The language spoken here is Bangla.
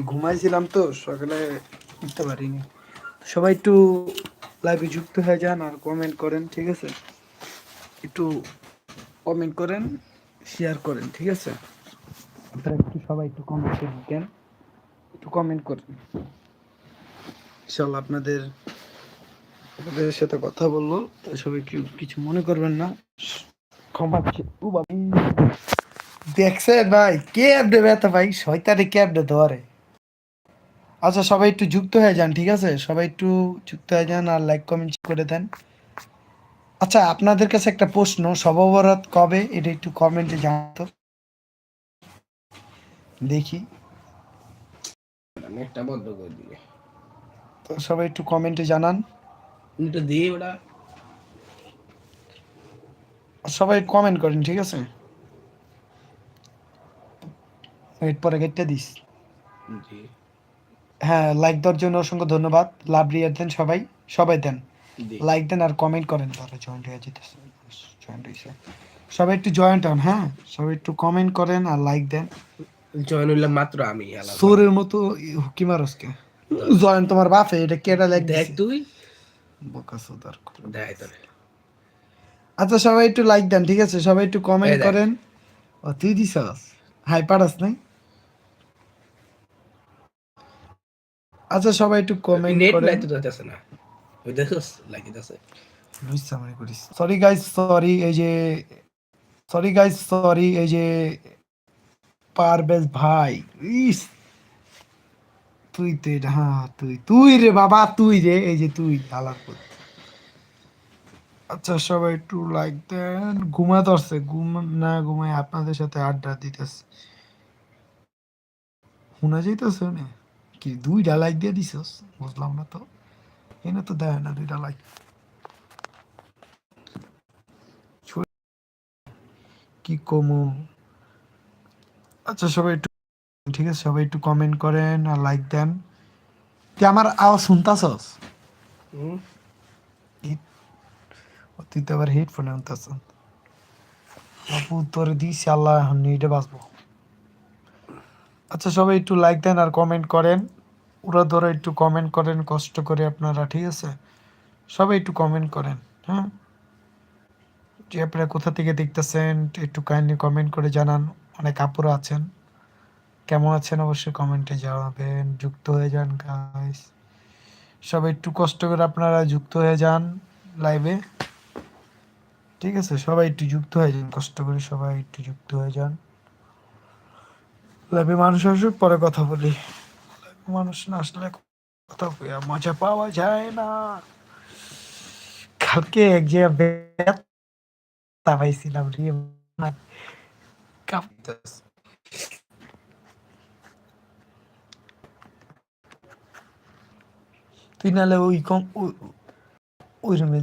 ঘুমাইছিলাম তো, সকালে উঠতে পারিনি। সবাই একটু লাইভে যুক্ত হয়ে যান আর কমেন্ট করেন, ঠিক আছে? একটু কমেন্ট করেন শেয়ার করেন, ঠিক আছে? আপনারা একটু সবাই একটু কমেন্টে ঢুকেন একটু কমেন্ট করেন। ইনশাল্লাহ আপনাদের আপনাদের সাথে কথা বলল সবাই একটু কিছু মনে করবেন না। ক্ষমা। দেখছেন ভাই, কে আপডে ব্যথা ভাই, শয়তানে কে আপডে ধরে? আচ্ছা সবাই একটু যুক্ত হয়ে যান ঠিক আছে? সবাই একটু যুক্ত হয়ে যান আর লাইক কমেন্ট করে দেন। আচ্ছা আপনাদের কাছে একটা প্রশ্ন সববরাত কবে? এটা একটু কমেন্টে জানাতো দেখি। নেটটা বন্ধ করে দিলে। তো সবাই একটু কমেন্টে জানান। নেটটা দিয়ে ওটা সবাই কমেন্ট করেন ঠিক আছে? ওয়েট পরে গেটটা দিস। জি। হ্যাঁ লাইক দেওয়ার জন্য অসংখ্য ধন্যবাদ। লাভ রিয়ার দেন সবাই সবাই দেন। লাইক দেন আর কমেন্ট করেন। তাহলে জয়েন্ট হয়ে যেতেছে। জয়েন্ট হয়েছে সবাই একটু জয়েন্ট হন হ্যাঁ? সবাই একটু কমেন্ট করেন আর লাইক দেন। জয়েন হইলাম মাত্র আমি সোরের মতো হুকি মারসকে। জয়েন তোমার বাপে এটা কেটা লাইক দেখ তুই। বোকা সুদার দেখ তোরে। আচ্ছা সবাই একটু লাইক দেন ঠিক আছে? সবাই একটু কমেন্ট করেন। ও তুই দিছস। হাই পারাস নাই? আচ্ছা সবাই একটু কমেন্ট নেট করেন। নাই তো যাচ্ছে না। ওই দেখোস লাগিতেছে লুইসামারি করিস। সরি গাইস সরি এই যে সরি গাইস সরি এই যে পারবেজ ভাই। ইস! তুই তো এটা হ্যাঁ তুই তুই রে বাবা তুই রে এই যে তুই আলার পর আচ্ছা সবাই একটু লাইক দেন। ঘুমা ধরছে ঘুম না ঘুমায় আপনাদের সাথে আড্ডা দিতেছে। শোনা যাইতেছে না কি দুইটা লাইক দিয়ে দিছস? বুঝলাম না তো। এনে তো দেয় না দুইটা লাইক কি কমু? আচ্ছা সবাই একটু ঠিক আছে সবাই একটু কমেন্ট করেন আর লাইক দেন। তুই আমার আওয়াজ শুনতাছস? তুই তো আবার হেডফোনে শুনতাছ বাপু তোর দিছি আল্লাহ এখন নিটে বাঁচবো। আচ্ছা সবাই একটু লাইক দেন আর কমেন্ট করেন। ওরা ধরে একটু কমেন্ট করেন, কষ্ট করে আপনারা, ঠিক আছে? সবাই একটু কমেন্ট করেন হ্যাঁ? যে আপনারা কোথা থেকে দেখতেছেন, একটু কাইন্ডলি কমেন্ট করে জানান। অনেক আপুরা আছেন। কেমন আছেন? অবশ্যই কমেন্টে জানাবেন। যুক্ত হয়ে যান গাইস সবাই একটু কষ্ট করে আপনারা যুক্ত হয়ে যান লাইভে ঠিক আছে? সবাই একটু যুক্ত হয়ে যান, কষ্ট করে সবাই একটু যুক্ত হয়ে যান। লাইভে মানুষ আসুক, পরে কথা বলি। মানুষ না আসলে মজা পাওয়া যায় না। কালকে এক জায়গায় রে তুই নাহলে ওই কম ওই রুমে